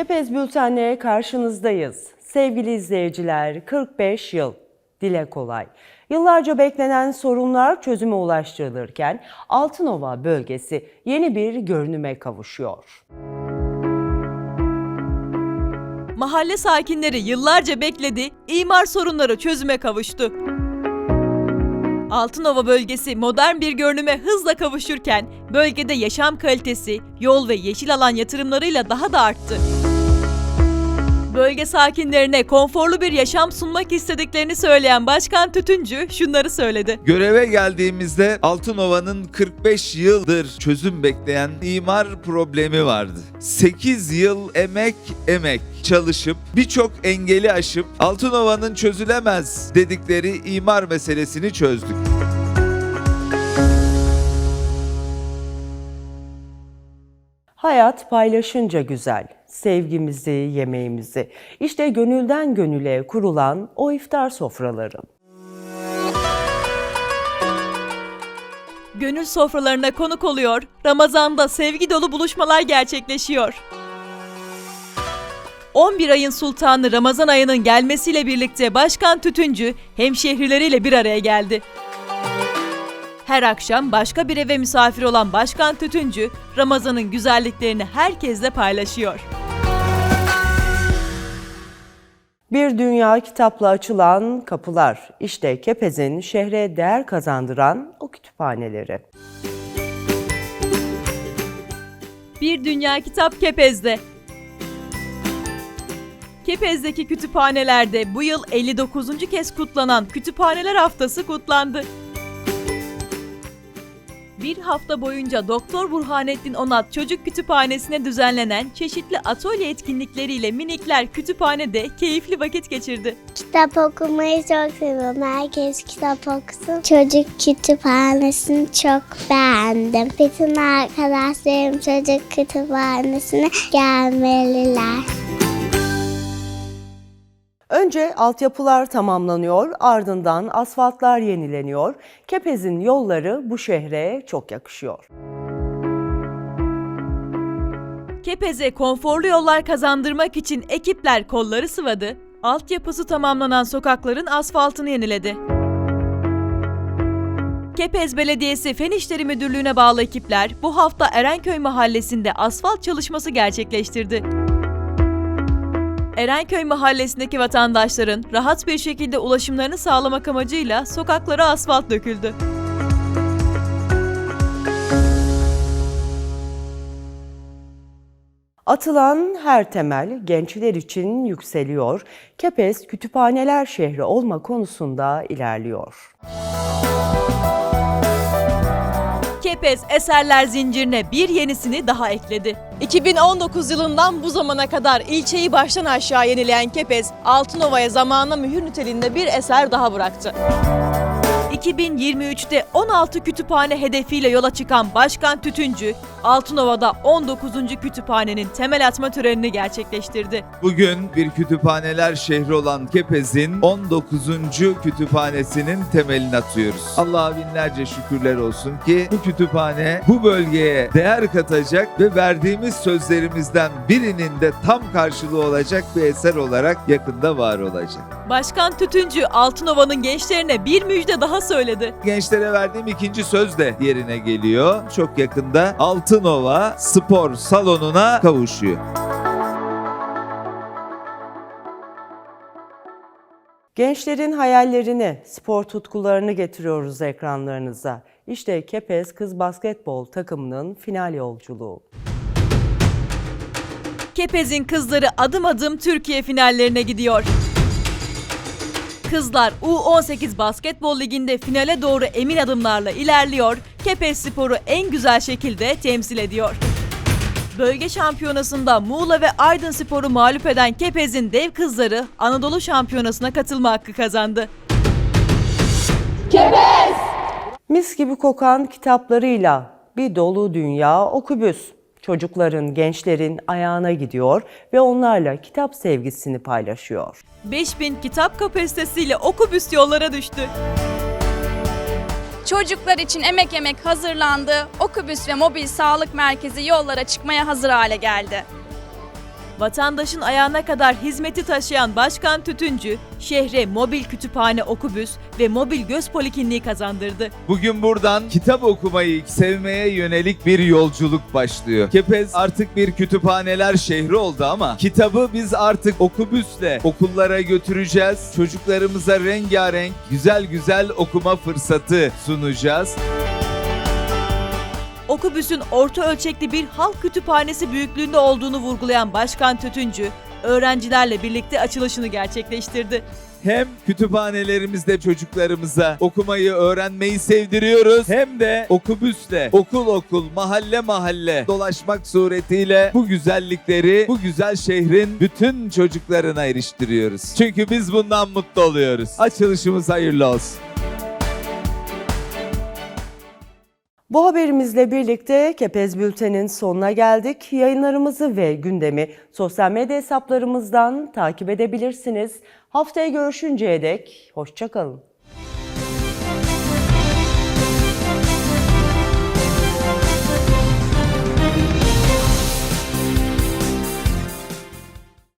Kepez Bülten'le karşınızdayız. Sevgili izleyiciler, 45 yıl. Dile kolay. Yıllarca beklenen sorunlar çözüme ulaştırılırken Altınova bölgesi yeni bir görünüme kavuşuyor. Mahalle sakinleri yıllarca bekledi, imar sorunları çözüme kavuştu. Altınova bölgesi modern bir görünüme hızla kavuşurken bölgede yaşam kalitesi, yol ve yeşil alan yatırımlarıyla daha da arttı. Bölge sakinlerine konforlu bir yaşam sunmak istediklerini söyleyen Başkan Tütüncü şunları söyledi. Göreve geldiğimizde Altınova'nın 45 yıldır çözüm bekleyen imar problemi vardı. 8 yıl emek emek çalışıp birçok engeli aşıp Altınova'nın çözülemez dedikleri imar meselesini çözdük. Hayat paylaşınca güzel. Sevgimizi, yemeğimizi. İşte gönülden gönüle kurulan o iftar sofraları. Gönül sofralarına konuk oluyor, Ramazan'da sevgi dolu buluşmalar gerçekleşiyor. 11 ayın sultanı Ramazan ayının gelmesiyle birlikte Başkan Tütüncü hemşehrileriyle bir araya geldi. Her akşam başka bir eve misafir olan Başkan Tütüncü, Ramazan'ın güzelliklerini herkesle paylaşıyor. Bir dünya kitapla açılan kapılar. İşte Kepez'in şehre değer kazandıran o kütüphaneleri. Bir Dünya Kitap Kepez'de. Kepez'deki kütüphanelerde bu yıl 59. kez kutlanan Kütüphaneler Haftası kutlandı. Bir hafta boyunca Doktor Burhanettin Onat Çocuk Kütüphanesi'ne düzenlenen çeşitli atölye etkinlikleriyle minikler kütüphanede keyifli vakit geçirdi. Kitap okumayı çok seviyorum. Herkes kitap okusun. Çocuk kütüphanesini çok beğendim. Bütün arkadaşlarım çocuk kütüphanesine gelmeliler. Önce altyapılar tamamlanıyor, ardından asfaltlar yenileniyor. Kepez'in yolları bu şehre çok yakışıyor. Kepez'e konforlu yollar kazandırmak için ekipler kolları sıvadı, altyapısı tamamlanan sokakların asfaltını yeniledi. Kepez Belediyesi Fen İşleri Müdürlüğü'ne bağlı ekipler bu hafta Erenköy Mahallesi'nde asfalt çalışması gerçekleştirdi. Erenköy Mahallesi'ndeki vatandaşların rahat bir şekilde ulaşımlarını sağlamak amacıyla sokaklara asfalt döküldü. Atılan her temel gençler için yükseliyor. Kepez kütüphaneler şehri olma konusunda ilerliyor. Kepez eserler zincirine bir yenisini daha ekledi. 2019 yılından bu zamana kadar ilçeyi baştan aşağı yenileyen Kepez, Altınova'ya zamanla mühür niteliğinde bir eser daha bıraktı. 2023'te 16 kütüphane hedefiyle yola çıkan Başkan Tütüncü, Altınova'da 19. kütüphanenin temel atma törenini gerçekleştirdi. Bugün bir kütüphaneler şehri olan Kepez'in 19. kütüphanesinin temelini atıyoruz. Allah'a binlerce şükürler olsun ki bu kütüphane bu bölgeye değer katacak ve verdiğimiz sözlerimizden birinin de tam karşılığı olacak bir eser olarak yakında var olacak. Başkan Tütüncü, Altınova'nın gençlerine bir müjde daha söyledi. Gençlere verdiğim ikinci söz de yerine geliyor. Çok yakında Altınova Spor Salonu'na kavuşuyor. Gençlerin hayallerini, spor tutkularını getiriyoruz ekranlarınıza. İşte Kepez Kız Basketbol takımının final yolculuğu. Kepez'in kızları adım adım Türkiye finallerine gidiyor. Kızlar U18 Basketbol Ligi'nde finale doğru emin adımlarla ilerliyor. Kepez Spor'u en güzel şekilde temsil ediyor. Bölge şampiyonasında Muğla ve Aydın Spor'u mağlup eden Kepez'in dev kızları Anadolu Şampiyonası'na katılma hakkı kazandı. Mis gibi kokan kitaplarıyla bir dolu dünya okubüs. Çocukların, gençlerin ayağına gidiyor ve onlarla kitap sevgisini paylaşıyor. 5000 kitap kapasitesiyle okubüs yollara düştü. Çocuklar için emek emek hazırlandı. Okubüs ve mobil sağlık merkezi yollara çıkmaya hazır hale geldi. Vatandaşın ayağına kadar hizmeti taşıyan Başkan Tütüncü, şehre mobil kütüphane okubüs ve mobil göz polikliniği kazandırdı. Bugün buradan kitap okumayı sevmeye yönelik bir yolculuk başlıyor. Kepez artık bir kütüphaneler şehri oldu ama kitabı biz artık okubüsle okullara götüreceğiz. Çocuklarımıza rengarenk, güzel güzel okuma fırsatı sunacağız. Okubüs'ün orta ölçekli bir halk kütüphanesi büyüklüğünde olduğunu vurgulayan Başkan Tütüncü, öğrencilerle birlikte açılışını gerçekleştirdi. Hem kütüphanelerimizde çocuklarımıza okumayı öğrenmeyi sevdiriyoruz hem de okubüsle okul okul mahalle mahalle dolaşmak suretiyle bu güzellikleri bu güzel şehrin bütün çocuklarına eriştiriyoruz. Çünkü biz bundan mutlu oluyoruz. Açılışımız hayırlı olsun. Bu haberimizle birlikte Kepez Bülten'in sonuna geldik. Yayınlarımızı ve gündemi sosyal medya hesaplarımızdan takip edebilirsiniz. Haftaya görüşünceye dek hoşçakalın.